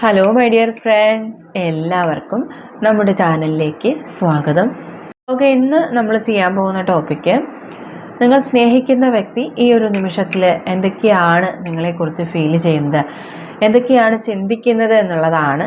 Hello my dear friends എല്ലാവർക്കും നമ്മുടെ ചാനലിലേക്ക് സ്വാഗതം. ഓക്കെ ഇന്ന് നമ്മൾ ചെയ്യാൻ പോകുന്ന ടോപ്പിക്ക് നിങ്ങൾ സ്നേഹിക്കുന്ന വ്യക്തി ഈ ഒരു നിമിഷത്തിൽ എന്തൊക്കെയാണ് നിങ്ങളെക്കുറിച്ച് ഫീൽ ചെയ്യുന്നത്? എന്തൊക്കെയാണ് ചിന്തിക്കുന്നത് എന്നുള്ളതാണ്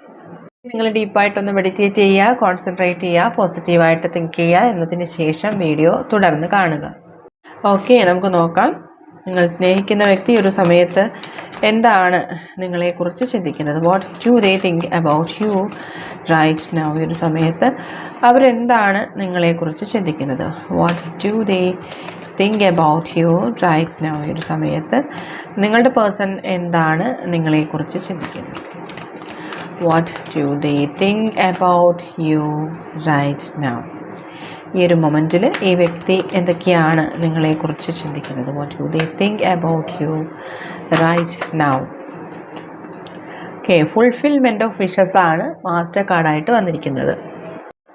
നിങ്ങൾ ഡീപ്പായിട്ടൊന്ന് മെഡിറ്റേറ്റ് ചെയ്യുക കോൺസെൻട്രേറ്റ് ചെയ്യുക പോസിറ്റീവായിട്ട് തിങ്ക് ചെയ്യുക എന്നതിന് ശേഷം വീഡിയോ തുടർന്ന് കാണുക. ഓക്കെ നമുക്ക് നോക്കാം. നിങ്ങൾ സ്നേഹിക്കുന്ന വ്യക്തി ഒരു സമയത്ത് എന്താണ് നിങ്ങളെക്കുറിച്ച് ചിന്തിക്കുന്നത്? What you they think about you right now ഈ ഒരു സമയത്ത് അവരെന്താണ് നിങ്ങളെക്കുറിച്ച് ചിന്തിക്കുന്നത്? What you they think about you right now ഈ ഒരു സമയത്ത് നിങ്ങളുടെ പേഴ്സൺ എന്താണ് നിങ്ങളെക്കുറിച്ച് ചിന്തിക്കുന്നത്? What do they think about you right now ഈ ഒരു മൊമെന്റിൽ ഈ വ്യക്തി എന്തൊക്കെയാണ് നിങ്ങളെക്കുറിച്ച് ചിന്തിക്കുന്നത്? What do they think about you right now okay fulfilment of wishes ആണ് മാസ്റ്റർ കാർഡായിട്ട് വന്നിരിക്കുന്നത്.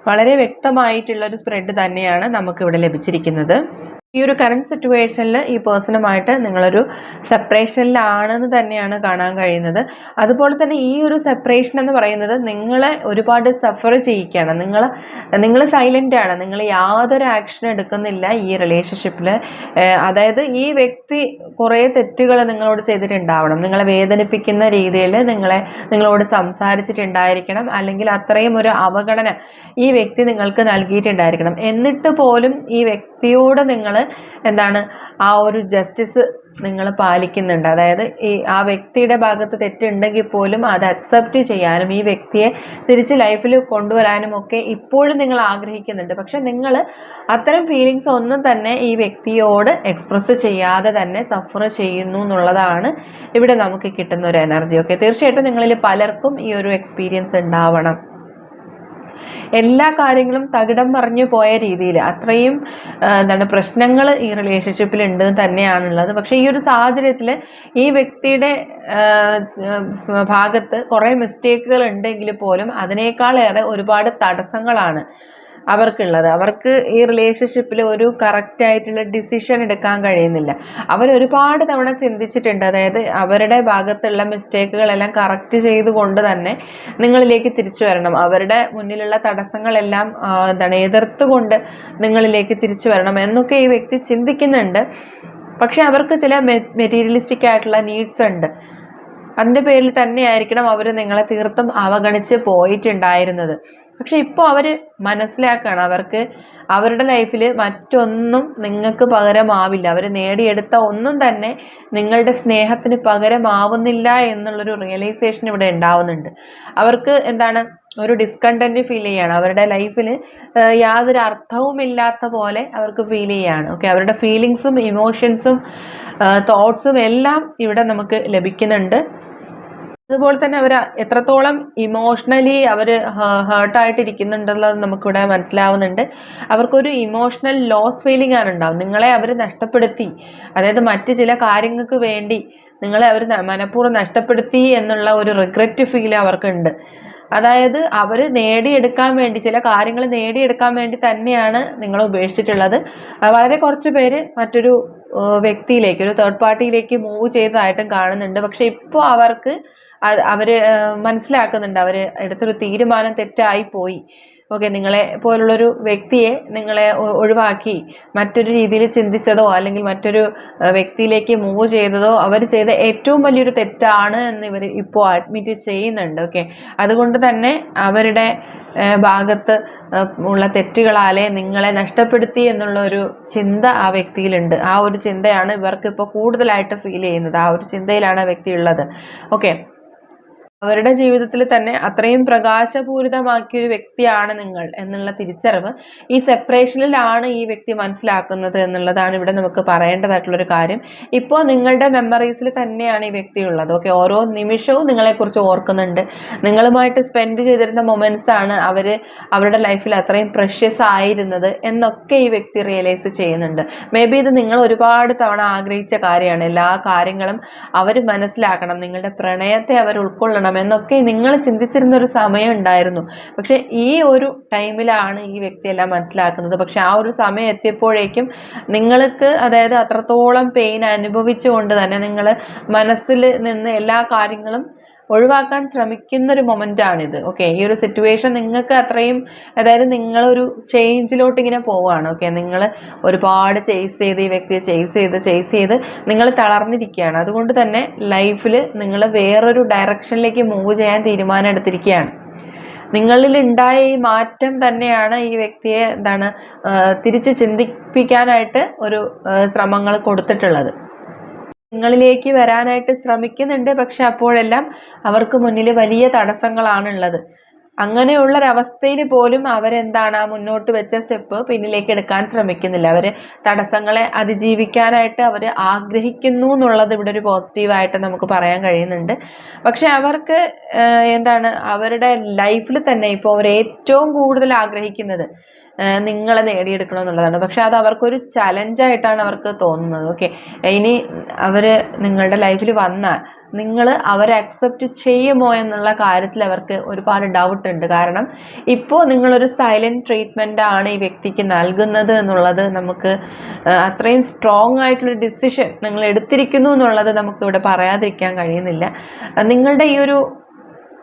വളരെ വ്യക്തമായിട്ടുള്ളൊരു സ്പ്രെഡ് തന്നെയാണ് നമുക്കിവിടെ ലഭിച്ചിരിക്കുന്നത്. ഈ ഒരു കറണ്ട് സിറ്റുവേഷനിൽ ഈ പേഴ്സണുമായിട്ട് നിങ്ങളൊരു സെപ്പറേഷനിലാണെന്ന് തന്നെയാണ് കാണാൻ കഴിയുന്നത്. അതുപോലെ തന്നെ ഈ ഒരു സെപ്പറേഷൻ എന്ന് പറയുന്നത് നിങ്ങളെ ഒരുപാട് സഫർ ചെയ്യിക്കുകയാണ് നിങ്ങൾ നിങ്ങൾ സൈലന്റ് ആണ്. നിങ്ങൾ യാതൊരു ആക്ഷൻ എടുക്കുന്നില്ല ഈ റിലേഷൻഷിപ്പിൽ അതായത് ഈ വ്യക്തി കുറേ തെറ്റുകൾ നിങ്ങളോട് ചെയ്തിട്ടുണ്ടാവണം. നിങ്ങളെ വേദനിപ്പിക്കുന്ന രീതിയിൽ നിങ്ങളെ നിങ്ങളോട് സംസാരിച്ചിട്ടുണ്ടായിരിക്കണം. അല്ലെങ്കിൽ അത്രയും ഒരു അവഗണന ഈ വ്യക്തി നിങ്ങൾക്ക് നൽകിയിട്ടുണ്ടായിരിക്കണം. എന്നിട്ട് പോലും ഈ വ്യക്തിയോട് നിങ്ങൾ എന്താണ് ആ ഒരു ജസ്റ്റിസ് നിങ്ങൾ പാലിക്കുന്നുണ്ട്. അതായത് ഈ ആ വ്യക്തിയുടെ ഭാഗത്ത് തെറ്റുണ്ടെങ്കിൽ പോലും അത് അക്സെപ്റ്റ് ചെയ്യാനും ഈ വ്യക്തിയെ തിരിച്ച് ലൈഫിൽ കൊണ്ടുവരാനും ഒക്കെ ഇപ്പോഴും നിങ്ങൾ ആഗ്രഹിക്കുന്നുണ്ട്. പക്ഷെ നിങ്ങൾ അത്തരം ഫീലിങ്സ് ഒന്നും തന്നെ ഈ വ്യക്തിയോട് എക്സ്പ്രസ് ചെയ്യാതെ തന്നെ സഫർ ചെയ്യുന്നു എന്നുള്ളതാണ് ഇവിടെ നമുക്ക് കിട്ടുന്ന ഒരു എനർജി ഓക്കെ തീർച്ചയായിട്ടും നിങ്ങളിൽ പലർക്കും ഈ ഒരു എക്സ്പീരിയൻസ് ഉണ്ടാവണം. എല്ലാ കാര്യങ്ങളും തകിടം മറിഞ്ഞു പോയ രീതിയിൽ. അത്രയും എന്താണ് പ്രശ്നങ്ങൾ ഈ റിലേഷൻഷിപ്പിൽ ഉണ്ട് തന്നെയാണുള്ളത്. പക്ഷേ ഈ ഒരു സാഹചര്യത്തിൽ ഈ വ്യക്തിയുടെ ഭാഗത്ത് കുറേ മിസ്റ്റേക്കുകൾ ഉണ്ടെങ്കിൽ പോലും അതിനേക്കാളേറെ ഒരുപാട് തടസ്സങ്ങളാണ്. അവർക്കുള്ളത്. അവർക്ക് ഈ റിലേഷൻഷിപ്പിൽ ഒരു കറക്റ്റ് ആയിട്ടുള്ള ഡിസിഷൻ എടുക്കാൻ കഴിയുന്നില്ല. അവർ ഒരുപാട് തവണ ചിന്തിച്ചിട്ടുണ്ട്. അതായത് അവരുടെ ഭാഗത്തുള്ള മിസ്റ്റേക്കുകളെല്ലാം കറക്റ്റ് ചെയ്തുകൊണ്ട് തന്നെ നിങ്ങളിലേക്ക് തിരിച്ചു വരണം. അവരുടെ മുന്നിലുള്ള തടസ്സങ്ങളെല്ലാം എന്താണ് എതിർത്തുകൊണ്ട് നിങ്ങളിലേക്ക് തിരിച്ചു വരണം എന്നൊക്കെ ഈ വ്യക്തി ചിന്തിക്കുന്നുണ്ട്. പക്ഷെ അവർക്ക് ചില മെറ്റീരിയലിസ്റ്റിക് ആയിട്ടുള്ള നീഡ്സ് ഉണ്ട്. അതിന്റെ പേരിൽ തന്നെയായിരിക്കണം അവർ നിങ്ങളെ തീർത്തും അവഗണിച്ച് പോയിട്ടുണ്ടായിരുന്നത്. പക്ഷെ ഇപ്പോൾ അവർ മനസ്സിലാക്കുകയാണ് അവർക്ക് അവരുടെ ലൈഫിൽ മറ്റൊന്നും നിങ്ങൾക്ക് പകരമാവില്ല. അവർ നേടിയെടുത്ത ഒന്നും തന്നെ നിങ്ങളുടെ സ്നേഹത്തിന് പകരമാവുന്നില്ല എന്നുള്ളൊരു റിയലൈസേഷൻ ഇവിടെ ഉണ്ടാവുന്നുണ്ട്. അവർക്ക് എന്താണ് ഒരു ഡിസ്കണ്ടന്റ് ഫീൽ ചെയ്യാണ്. അവരുടെ ലൈഫിൽ യാതൊരു അർത്ഥവുമില്ലാത്ത പോലെ അവർക്ക് ഫീൽ ചെയ്യാണ്. ഓക്കെ അവരുടെ ഫീലിങ്സും ഇമോഷൻസും തോട്ട്സും എല്ലാം ഇവിടെ നമുക്ക് ലഭിക്കുന്നുണ്ട്. അതുപോലെ തന്നെ അവർ എത്രത്തോളം ഇമോഷണലി അവർ ഹേർട്ടായിട്ടിരിക്കുന്നുണ്ടെന്നുള്ളത് നമുക്കിവിടെ മനസ്സിലാവുന്നുണ്ട്. അവർക്കൊരു ഇമോഷണൽ ലോസ് ഫീലിംഗ് ആണ് ഉണ്ടാവും നിങ്ങളെ അവർ നഷ്ടപ്പെടുത്തി. അതായത് മറ്റ് ചില കാര്യങ്ങൾക്ക് വേണ്ടി നിങ്ങളെ അവർ മനഃപൂർവം നഷ്ടപ്പെടുത്തി എന്നുള്ള ഒരു റിഗ്രറ്റ് ഫീൽ അവർക്കുണ്ട്. അതായത് അവർ നേടിയെടുക്കാൻ വേണ്ടി ചില കാര്യങ്ങൾ നേടിയെടുക്കാൻ വേണ്ടി തന്നെയാണ് നിങ്ങൾ ഉപേക്ഷിച്ചിട്ടുള്ളത്. വളരെ കുറച്ച് പേര് മറ്റൊരു വ്യക്തിയിലേക്ക് ഒരു തേർഡ് പാർട്ടിയിലേക്ക് മൂവ് ചെയ്തതായിട്ടും കാണുന്നുണ്ട്. പക്ഷെ ഇപ്പോൾ അവർക്ക് അവർ മനസ്സിലാക്കുന്നുണ്ട്. അവർ എടുത്തൊരു തീരുമാനം തെറ്റായി പോയി. ഓക്കെ നിങ്ങളെ പോലുള്ളൊരു വ്യക്തിയെ നിങ്ങളെ ഒഴിവാക്കി മറ്റൊരു രീതിയിൽ ചിന്തിച്ചതോ അല്ലെങ്കിൽ മറ്റൊരു വ്യക്തിയിലേക്ക് മൂവ് ചെയ്തതോ അവർ ചെയ്ത ഏറ്റവും വലിയൊരു തെറ്റാണ് എന്ന് ഇവർ ഇപ്പോൾ അഡ്മിറ്റ് ചെയ്യുന്നുണ്ട്. ഓക്കെ അതുകൊണ്ട് തന്നെ അവരുടെ ഭാഗത്ത് ഉള്ള തെറ്റുകളാലെ നിങ്ങളെ നഷ്ടപ്പെടുത്തി എന്നുള്ള ഒരു ചിന്ത ആ വ്യക്തിയിലുണ്ട്. ആ ഒരു ചിന്തയാണ് ഇവർക്ക് ഇപ്പോൾ കൂടുതലായിട്ട് ഫീൽ ചെയ്യുന്നത്. ആ ഒരു ചിന്തയിലാണ് ആ വ്യക്തി ഉള്ളത്. ഓക്കെ അവരുടെ ജീവിതത്തിൽ തന്നെ അത്രയും പ്രകാശപൂരിതമാക്കിയ ഒരു വ്യക്തിയാണ് നിങ്ങൾ എന്നുള്ള തിരിച്ചറിവ് ഈ സെപ്പറേഷനിലാണ് ഈ വ്യക്തി മനസ്സിലാക്കുന്നത് എന്നുള്ളതാണ് ഇവിടെ നമുക്ക് പറയേണ്ടതായിട്ടുള്ളൊരു കാര്യം. ഇപ്പോൾ നിങ്ങളുടെ മെമ്മറീസിൽ തന്നെയാണ് ഈ വ്യക്തി ഉള്ളത് ഓക്കെ ഓരോ നിമിഷവും നിങ്ങളെക്കുറിച്ച് ഓർക്കുന്നുണ്ട്. നിങ്ങളുമായിട്ട് സ്പെൻഡ് ചെയ്തിരുന്ന മൊമെന്റ്സ് ആണ് അവർ അവരുടെ ലൈഫിൽ അത്രയും പ്രഷ്യസ് ആയിരുന്നത് എന്നൊക്കെ ഈ വ്യക്തി റിയലൈസ് ചെയ്യുന്നുണ്ട്. മേ ബി ഇത് നിങ്ങൾ ഒരുപാട് തവണ ആഗ്രഹിച്ച കാര്യമാണ്. എല്ലാ കാര്യങ്ങളും അവർ മനസ്സിലാക്കണം. നിങ്ങളുടെ പ്രണയത്തെ അവർ ഉൾക്കൊള്ളണം. എന്നൊക്കെ നിങ്ങൾ ചിന്തിച്ചിരുന്ന ഒരു സമയം ഉണ്ടായിരുന്നു. പക്ഷെ ഈ ഒരു ടൈമിലാണ് ഈ വ്യക്തിയെല്ലാം മനസ്സിലാക്കുന്നത്. പക്ഷെ ആ ഒരു സമയം എത്തിയപ്പോഴേക്കും നിങ്ങൾക്ക് അതായത് അത്രത്തോളം പെയിൻ അനുഭവിച്ചുകൊണ്ട് തന്നെ നിങ്ങൾ മനസ്സിൽ നിന്ന് എല്ലാ കാര്യങ്ങളും ഒഴിവാക്കാൻ ശ്രമിക്കുന്ന ഒരു മൊമെന്റ് ആണിത്. ഓക്കെ ഈ ഒരു സിറ്റുവേഷൻ നിങ്ങൾക്ക് അത്രയും അതായത് നിങ്ങളൊരു ചേഞ്ചിലോട്ട് ഇങ്ങനെ പോവുകയാണ് ഓക്കെ നിങ്ങൾ ഒരുപാട് ചേസ് ചെയ്ത് ഈ വ്യക്തിയെ ചേസ് ചെയ്ത് ചേസ് ചെയ്ത് നിങ്ങൾ തളർന്നിരിക്കുകയാണ്. അതുകൊണ്ട് തന്നെ ലൈഫിൽ നിങ്ങൾ വേറൊരു ഡയറക്ഷനിലേക്ക് മൂവ് ചെയ്യാൻ തീരുമാനം എടുത്തിരിക്കുകയാണ്. നിങ്ങളിൽ ഉണ്ടായ ഈ മാറ്റം തന്നെയാണ് ഈ വ്യക്തിയെ എന്താണ് തിരിച്ച് ചിന്തിപ്പിക്കാനായിട്ട് ഒരു ശ്രമങ്ങൾ കൊടുത്തിട്ടുള്ളത്. നിങ്ങളിലേക്ക് വരാനായിട്ട് ശ്രമിക്കുന്നുണ്ട് പക്ഷെ അപ്പോഴെല്ലാം അവർക്ക് മുന്നിൽ വലിയ തടസ്സങ്ങളാണുള്ളത്. അങ്ങനെയുള്ളൊരവസ്ഥയിൽ പോലും അവരെന്താണ് ആ മുന്നോട്ട് വെച്ച സ്റ്റെപ്പ് പിന്നിലേക്ക് എടുക്കാൻ ശ്രമിക്കുന്നില്ല. അവർ തടസ്സങ്ങളെ അതിജീവിക്കാനായിട്ട് അവർ ആഗ്രഹിക്കുന്നു എന്നുള്ളത് ഇവിടെ ഒരു പോസിറ്റീവായിട്ട് നമുക്ക് പറയാൻ കഴിയുന്നുണ്ട്. പക്ഷെ അവർക്ക് എന്താണ് അവരുടെ ലൈഫിൽ തന്നെ ഇപ്പോൾ അവർ ഏറ്റവും കൂടുതൽ ആഗ്രഹിക്കുന്നത് നിങ്ങളെ നേടിയെടുക്കണം എന്നുള്ളതാണ്. പക്ഷെ അത് അവർക്കൊരു ചലഞ്ചായിട്ടാണ് അവർക്ക് തോന്നുന്നത്. ഓക്കെ ഇനി അവർ നിങ്ങളുടെ ലൈഫിൽ വന്നാൽ നിങ്ങൾ അവരെ അക്സെപ്റ്റ് ചെയ്യുമോ എന്നുള്ള കാര്യത്തിൽ അവർക്ക് ഒരുപാട് ഡൗട്ട് ഉണ്ട്. കാരണം ഇപ്പോൾ നിങ്ങളൊരു സൈലന്റ് ട്രീറ്റ്മെന്റ് ആണ് ഈ വ്യക്തിക്ക് നൽകുന്നത് എന്നുള്ളത് നമുക്ക് അത്രയും സ്ട്രോങ് ആയിട്ടുള്ള ഡിസിഷൻ നിങ്ങൾ എടുത്തിരിക്കുന്നു എന്നുള്ളത് നമുക്കിവിടെ പറയാതിരിക്കാൻ കഴിയുന്നില്ല. നിങ്ങളുടെ ഈ ഒരു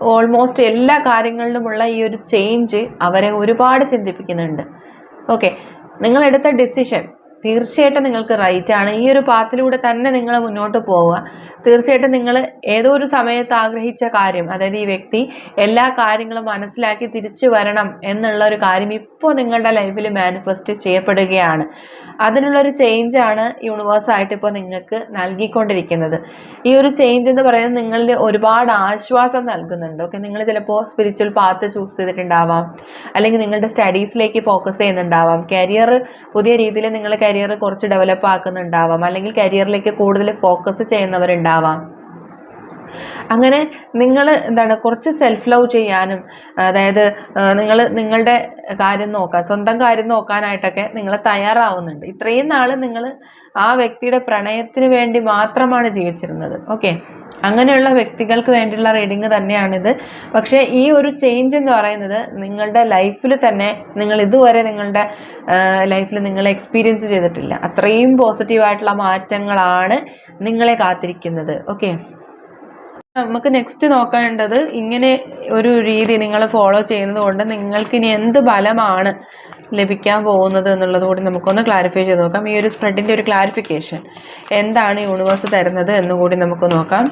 ഓൾമോസ്റ്റ് എല്ലാ കാര്യങ്ങളിലുമുള്ള ഈ ഒരു ചേഞ്ച് അവരെ ഒരുപാട് ചിന്തിപ്പിക്കുന്നുണ്ട്. ഓക്കെ നിങ്ങളെടുത്ത ഡിസിഷൻ തീർച്ചയായിട്ടും നിങ്ങൾക്ക് റൈറ്റ് ആണ്. ഈ ഒരു പാത്തിലൂടെ തന്നെ നിങ്ങൾ മുന്നോട്ട് പോവുക. തീർച്ചയായിട്ടും നിങ്ങൾ ഏതോ ഒരു സമയത്ത് ആഗ്രഹിച്ച കാര്യം അതായത് ഈ വ്യക്തി എല്ലാ കാര്യങ്ങളും മനസ്സിലാക്കി തിരിച്ചു വരണം എന്നുള്ള ഒരു കാര്യം ഇപ്പോൾ നിങ്ങളുടെ ലൈഫിൽ മാനിഫെസ്റ്റ് ചെയ്യപ്പെടുകയാണ്. അതിനുള്ളൊരു ചേഞ്ചാണ് യൂണിവേഴ്സായിട്ട് ഇപ്പോൾ നിങ്ങൾക്ക് നൽകിക്കൊണ്ടിരിക്കുന്നത്. ഈ ഒരു ചേഞ്ച് എന്ന് പറയുന്നത് നിങ്ങളിൽ ഒരുപാട് ആശ്വാസം നൽകുന്നുണ്ട്. ഓക്കെ നിങ്ങൾ ചിലപ്പോൾ സ്പിരിച്വൽ പാത്ത് ചൂസ് ചെയ്തിട്ടുണ്ടാവാം. അല്ലെങ്കിൽ നിങ്ങളുടെ സ്റ്റഡീസിലേക്ക് ഫോക്കസ് ചെയ്യുന്നുണ്ടാവാം. കരിയർ പുതിയ രീതിയിൽ നിങ്ങൾ കരിയർ കുറച്ച് ഡെവലപ്പ് ആക്കുന്നുണ്ടാവാം. അല്ലെങ്കിൽ കരിയറിലേക്ക് കൂടുതൽ ഫോക്കസ് ചെയ്യുന്നവരുണ്ടാവാം. അങ്ങനെ നിങ്ങൾ എന്താണ് കുറച്ച് സെൽഫ് ലവ് ചെയ്യാനും അതായത് നിങ്ങൾ നിങ്ങളുടെ കാര്യം നോക്കാൻ സ്വന്തം കാര്യം നോക്കാനായിട്ടൊക്കെ നിങ്ങൾ തയ്യാറാവുന്നുണ്ട്. ഇത്രയും നാൾ നിങ്ങൾ ആ വ്യക്തിയുടെ പ്രണയത്തിന് വേണ്ടി മാത്രമാണ് ജീവിച്ചിരുന്നത്. ഓക്കെ? അങ്ങനെയുള്ള വ്യക്തികൾക്ക് വേണ്ടിയുള്ള റീഡിങ് തന്നെയാണിത്. പക്ഷേ ഈ ഒരു ചേഞ്ച് എന്ന് പറയുന്നത് നിങ്ങളുടെ ലൈഫിൽ തന്നെ നിങ്ങൾ ഇതുവരെ നിങ്ങളുടെ ലൈഫിൽ നിങ്ങൾ എക്സ്പീരിയൻസ് ചെയ്തിട്ടില്ല. അത്രയും പോസിറ്റീവായിട്ടുള്ള മാറ്റങ്ങളാണ് നിങ്ങളെ കാത്തിരിക്കുന്നത്. ഓക്കെ? നമുക്ക് നെക്സ്റ്റ് നോക്കേണ്ടത് ഇങ്ങനെ ഒരു രീതി നിങ്ങൾ ഫോളോ ചെയ്യുന്നത് കൊണ്ട് നിങ്ങൾക്ക് ഇനി എന്ത് ഫലമാണ് ലഭിക്കാൻ പോകുന്നത് എന്നുള്ളത് കൂടി നമുക്കൊന്ന് ക്ലാരിഫൈ ചെയ്ത് നോക്കാം. ഈ ഒരു സ്പ്രെഡിന്റെ ഒരു ക്ലാരിഫിക്കേഷൻ എന്താണ് യൂണിവേഴ്സ് തരുന്നത് എന്ന് കൂടി നമുക്ക് നോക്കാം.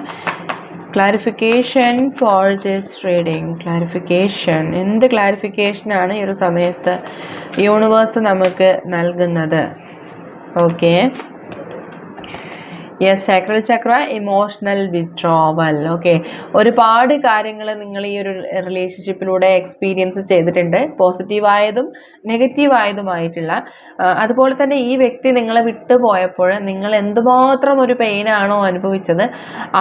Clarification for this reading clarification എന്ത് ക്ലാരിഫിക്കേഷനാണ് ഈ ഒരു സമയത്ത് യൂണിവേഴ്സ് നമുക്ക് നൽകുന്നത്? Okay yes sacral chakra emotional withdrawal okay ഒരുപാട് കാര്യങ്ങൾ നിങ്ങൾ ഈ ഒരു റിലേഷൻഷിപ്പിലൂടെ എക്സ്പീരിയൻസ് ചെയ്തിട്ടുണ്ട്. പോസിറ്റീവായതും നെഗറ്റീവായതുമായിട്ടുള്ള അതുപോലെ തന്നെ ഈ വ്യക്തി നിങ്ങളെ വിട്ടുപോയപ്പോൾ നിങ്ങൾ എന്തുമാത്രം ഒരു പെയിനാണോ അനുഭവിച്ചത്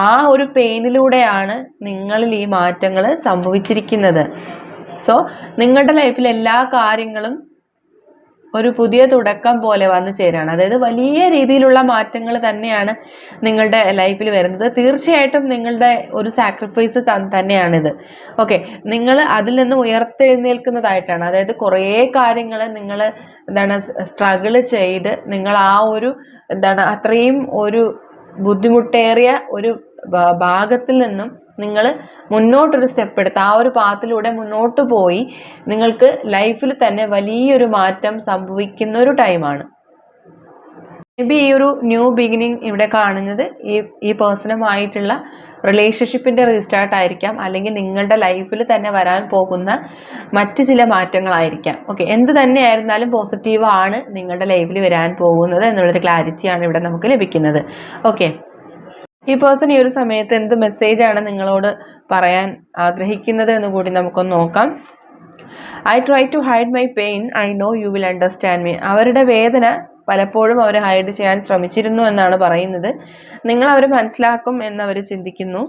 ആ ഒരു പെയിനിലൂടെയാണ് നിങ്ങളിൽ ഈ മാറ്റങ്ങൾ സംഭവിച്ചിരിക്കുന്നത്. സോ നിങ്ങളുടെ ലൈഫിൽ എല്ലാ കാര്യങ്ങളും ഒരു പുതിയ തുടക്കം പോലെ വന്നു ചേരാണ് അതായത് വലിയ രീതിയിലുള്ള മാറ്റങ്ങൾ തന്നെയാണ് നിങ്ങളുടെ ലൈഫിൽ വരുന്നത്. തീർച്ചയായിട്ടും നിങ്ങളുടെ ഒരു സാക്രിഫൈസ് തന്നെയാണിത്. ഓക്കെ നിങ്ങൾ അതിൽ നിന്ന് ഉയർത്തെഴുന്നേൽക്കുന്നതായിട്ടാണ്. അതായത് കുറേ കാര്യങ്ങൾ നിങ്ങൾ എന്താണ് സ്ട്രഗിൾ ചെയ്ത് നിങ്ങൾ ആ ഒരു എന്താണ് അത്രയും ഒരു ബുദ്ധിമുട്ടേറിയ ഒരു ഭാഗത്തിൽ നിന്നും നിങ്ങൾ മുന്നോട്ടൊരു സ്റ്റെപ്പ് എടുത്ത് ആ ഒരു പാത്തിലൂടെ മുന്നോട്ട് പോയി നിങ്ങൾക്ക് ലൈഫിൽ തന്നെ വലിയൊരു മാറ്റം സംഭവിക്കുന്ന ഒരു ടൈമാണ് മേ ബി ഈ ഒരു ന്യൂ ബിഗിനിങ് ഇവിടെ കാണുന്നത് ഈ ഈ പേഴ്സണുമായിട്ടുള്ള റിലേഷൻഷിപ്പിന്റെ റീസ്റ്റാർട്ട് ആയിരിക്കാം അല്ലെങ്കിൽ നിങ്ങളുടെ ലൈഫിൽ തന്നെ വരാൻ പോകുന്ന മറ്റ് ചില മാറ്റങ്ങളായിരിക്കാം. ഓക്കെ എന്ത് തന്നെയായിരുന്നാലും പോസിറ്റീവാണ് നിങ്ങളുടെ ലൈഫിൽ വരാൻ പോകുന്നത് എന്നുള്ളൊരു ക്ലാരിറ്റിയാണ് ഇവിടെ നമുക്ക് ലഭിക്കുന്നത്. ഓക്കെ ഈ പേഴ്സൺ ഈ ഒരു സമയത്ത് എന്ത് മെസ്സേജ് ആണ് നിങ്ങളോട് പറയാൻ ആഗ്രഹിക്കുന്നത് എന്ന് കൂടി നമുക്കൊന്ന് നോക്കാം. I try to hide my pain I know you will understand me അവരുടെ വേദന പലപ്പോഴും അവർ ഹൈഡ് ചെയ്യാൻ ശ്രമിച്ചിരുന്നു എന്നാണ് പറയുന്നത്. നിങ്ങൾ അവർ മനസ്സിലാക്കും എന്നവർ ചിന്തിക്കുന്നു.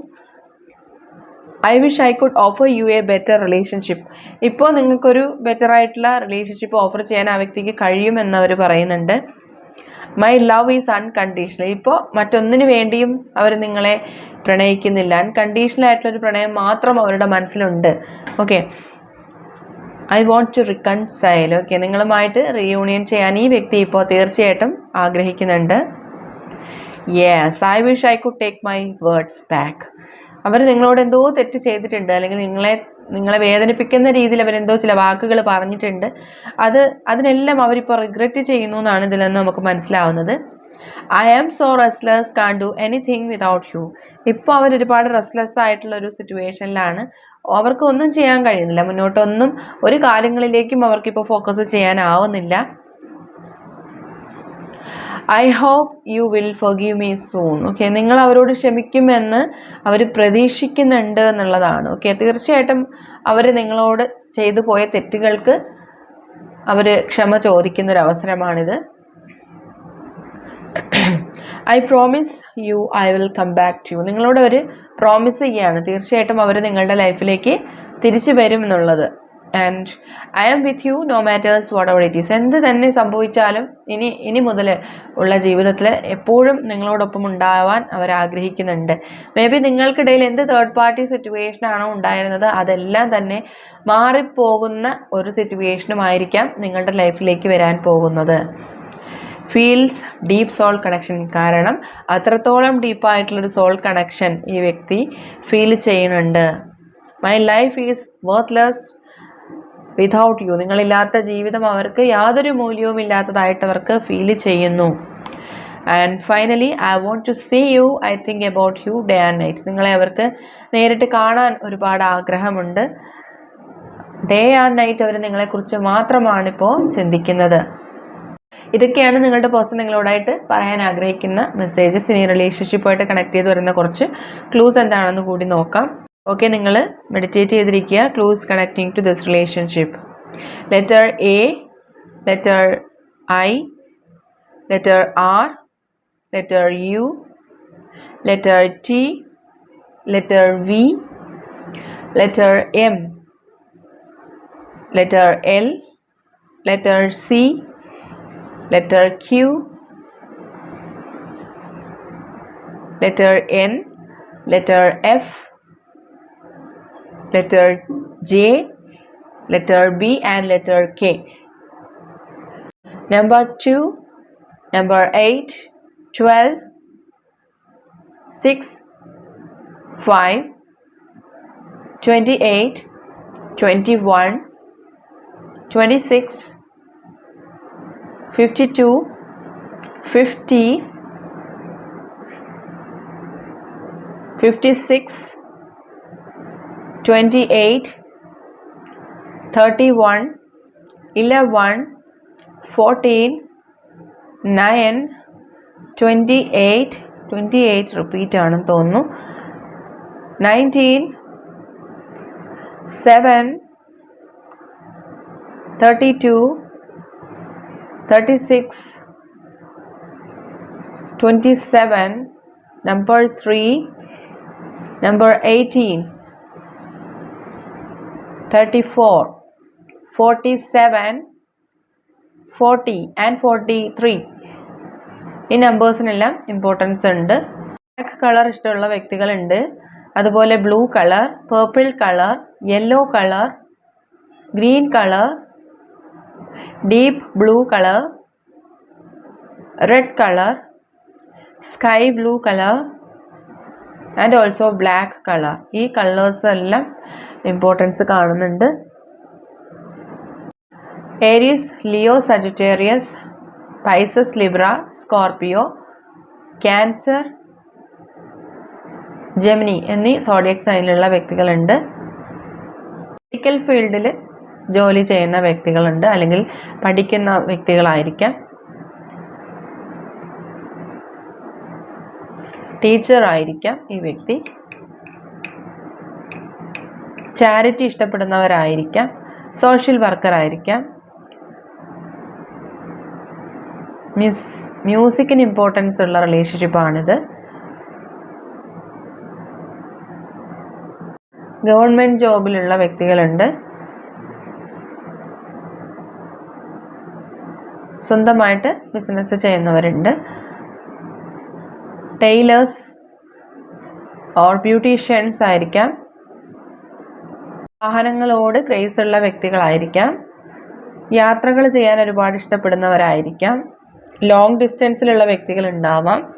I wish I could offer you a better relationship ഇപ്പോൾ നിങ്ങൾക്കൊരു ബെറ്റർ ആയിട്ടുള്ള റിലേഷൻഷിപ്പ് ഓഫർ ചെയ്യാൻ ആ വ്യക്തിക്ക് കഴിയുമെന്നവർ പറയുന്നുണ്ട്. മൈ ലവ് ഈസ് അൺകണ്ടീഷണൽ ഇപ്പോൾ മറ്റൊന്നിനു വേണ്ടിയും അവർ നിങ്ങളെ പ്രണയിക്കുന്നില്ല. അൺകണ്ടീഷണൽ ആയിട്ടുള്ളൊരു പ്രണയം മാത്രം അവരുടെ മനസ്സിലുണ്ട്. Okay I want to reconcile okay നിങ്ങളുമായിട്ട് റീയൂണിയൻ ചെയ്യാൻ ഈ വ്യക്തി ഇപ്പോൾ തീർച്ചയായിട്ടും ആഗ്രഹിക്കുന്നുണ്ട്. Yes I wish I could take my words back അവർ നിങ്ങളോട് എന്തോ തെറ്റ് ചെയ്തിട്ടുണ്ട്. അല്ലെങ്കിൽ നിങ്ങളെ നിങ്ങളെ വേദനിപ്പിക്കുന്ന രീതിയിൽ അവരെന്തോ ചില വാക്കുകൾ പറഞ്ഞിട്ടുണ്ട്. അത് അതിനെല്ലാം അവരിപ്പോൾ റിഗ്രറ്റ് ചെയ്യുന്നു എന്നാണ് ഇതിൽ നിന്ന് നമുക്ക് മനസ്സിലാവുന്നത്. I am so restless can't do anything without you ഇപ്പോൾ അവർ ഒരുപാട് റെസ്ലെസ് ആയിട്ടുള്ള ഒരു സിറ്റുവേഷനിലാണ് അവർക്ക് ഒന്നും ചെയ്യാൻ കഴിയുന്നില്ല. മുന്നോട്ടൊന്നും ഒരു കാര്യങ്ങളിലേക്കും അവർക്കിപ്പോൾ focus ചെയ്യാനാവുന്നില്ല. I hope you will forgive me soon okay നിങ്ങൾ അവരോട് ക്ഷമിക്കുമെന്ന് അവർ പ്രതീക്ഷിക്കുന്നുണ്ട് എന്നുള്ളതാണ്. ഓക്കെ തീർച്ചയായിട്ടും അവർ നിങ്ങളോട് ചെയ്തു പോയ തെറ്റുകൾക്ക് അവർ ക്ഷമ ചോദിക്കുന്നൊരവസരമാണിത്. I promise you I will come back to you നിങ്ങളോട് അവർ പ്രോമിസ് ചെയ്യുകയാണ്. തീർച്ചയായിട്ടും അവർ നിങ്ങളുടെ ലൈഫിലേക്ക് തിരിച്ചു വരും എന്നുള്ളത്. And I am with you no matters whatever it is എന്ത് തന്നെ സംഭവിച്ചാലും ഇനി ഇനി മുതൽ ഉള്ള ജീവിതത്തിൽ എപ്പോഴും നിങ്ങളോടൊപ്പം ഉണ്ടാവാൻ അവർ ആഗ്രഹിക്കുന്നുണ്ട്. മേ ബി നിങ്ങൾക്കിടയിൽ എന്ത് തേർഡ് പാർട്ടി സിറ്റുവേഷൻ ആണോ ഉണ്ടായിരുന്നത് അതെല്ലാം തന്നെ മാറിപ്പോകുന്ന ഒരു സിറ്റുവേഷനുമായിരിക്കാം നിങ്ങളുടെ ലൈഫിലേക്ക് വരാൻ പോകുന്നത്. ഫീൽസ് ഡീപ്പ് സോൾ കണക്ഷൻ കാരണം അത്രത്തോളം ഡീപ്പായിട്ടുള്ളൊരു സോൾ കണക്ഷൻ ഈ വ്യക്തി ഫീൽ ചെയ്യുന്നുണ്ട്. My life is worthless without you നിങ്ങളില്ലാത്ത ജീവിതം അവർക്ക് യാതൊരു മൂല്യവും ഇല്ലാത്തതായിട്ട് അവർക്ക് ഫീൽ ചെയ്യുന്നു. And finally I want to see you I think about you day and night നിങ്ങളെ അവർക്ക് നേരിട്ട് കാണാൻ ഒരുപാട് ആഗ്രഹമുണ്ട്. ഡേ ആൻഡ് നൈറ്റ് അവർ നിങ്ങളെക്കുറിച്ച് മാത്രമാണിപ്പോൾ ചിന്തിക്കുന്നത്. ഇതൊക്കെയാണ് നിങ്ങളുടെ പേഴ്സൺ നിങ്ങളോടായിട്ട് പറയാൻ ആഗ്രഹിക്കുന്ന മെസ്സേജസ് ഇനി റിലേഷൻഷിപ്പായിട്ട് കണക്ട് ചെയ്ത് വരുന്ന കുറച്ച് ക്ലൂസ് എന്താണെന്ന് കൂടി നോക്കാം. ഓക്കെ നിങ്ങൾ മെഡിറ്റേറ്റ് ചെയ്തിരിക്കുക. Clues connecting to this relationship letter A letter I letter R letter U letter T letter V letter M letter L letter C letter Q letter N letter F, letter J, letter B and letter K. Number 2, number 8, 12, 6, 5, 28, 21, 26, 52 50 56 28 31 11 14 9 28 28 repeat ആണെന്ന് തോന്നുന്നു nineteen seven thirty two 36 27 number 3 number 18 34 47 40 and 43 ഈ നമ്പേഴ്സിനെല്ലാം importance ഉണ്ട്. Black colour ഇഷ്ടമുള്ള വ്യക്തികളുണ്ട്. അതുപോലെ blue colour purple colour yellow colour green colour deep blue colour red colour sky blue color and also black colour ഈ colours എല്ലാം importance കാണുന്നുണ്ട്. Aries Leo Sagittarius Pisces Libra Scorpio Cancer Gemini എന്നീ zodiac സൈനിലുള്ള വ്യക്തികളുണ്ട്. Medical ഫീൽഡിൽ ജോലി ചെയ്യുന്ന വ്യക്തികളുണ്ട്. അല്ലെങ്കിൽ പഠിക്കുന്ന വ്യക്തികളായിരിക്കാം. ടീച്ചർ ആയിരിക്കാം ഈ വ്യക്തി. ചാരിറ്റി ഇഷ്ടപ്പെടുന്നവരായിരിക്കാം. സോഷ്യൽ വർക്കർ ആയിരിക്കാം മ്യൂസ് മ്യൂസിക്കിന് ഇമ്പോർട്ടൻസ് ഉള്ള റിലേഷൻഷിപ്പാണിത്. ഗവൺമെന്റ് ജോബിലുള്ള വ്യക്തികളുണ്ട്. സ്വന്തമായിട്ട് ബിസിനസ് ചെയ്യുന്നവരുണ്ട്. ടൈലേഴ്സ് ഓർ ബ്യൂട്ടീഷ്യൻസ് ആയിരിക്കാം. വാഹനങ്ങളോട് ക്രേസ് ഉള്ള വ്യക്തികളായിരിക്കാം. യാത്രകൾ ചെയ്യാൻ ഒരുപാട് ഇഷ്ടപ്പെടുന്നവരായിരിക്കാം. ലോങ് ഡിസ്റ്റൻസിലുള്ള വ്യക്തികൾ ഉണ്ടാവാം.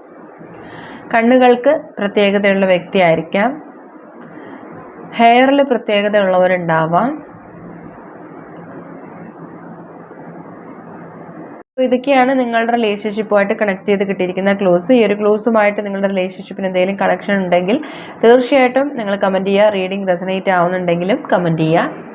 കണ്ണുകൾക്ക് പ്രത്യേകതയുള്ള വ്യക്തിയായിരിക്കാം. ഹെയറിൽ പ്രത്യേകതയുള്ളവരുണ്ടാവാം. അപ്പോൾ ഇതൊക്കെയാണ് നിങ്ങളുടെ റിലേഷൻഷിപ്പുമായിട്ട് കണക്ട് ചെയ്ത് കിട്ടിയിരിക്കുന്ന ക്ലോസ് ഈ ഒരു ക്ലോസുമായിട്ട് നിങ്ങളുടെ റിലേഷൻഷിപ്പിന് എന്തെങ്കിലും കണക്ഷൻ ഉണ്ടെങ്കിൽ തീർച്ചയായിട്ടും നിങ്ങൾ കമന്റ് ചെയ്യുക റീഡിംഗ് റെസനേറ്റ് ആവുന്നുണ്ടെങ്കിലും കമന്റ് ചെയ്യുക.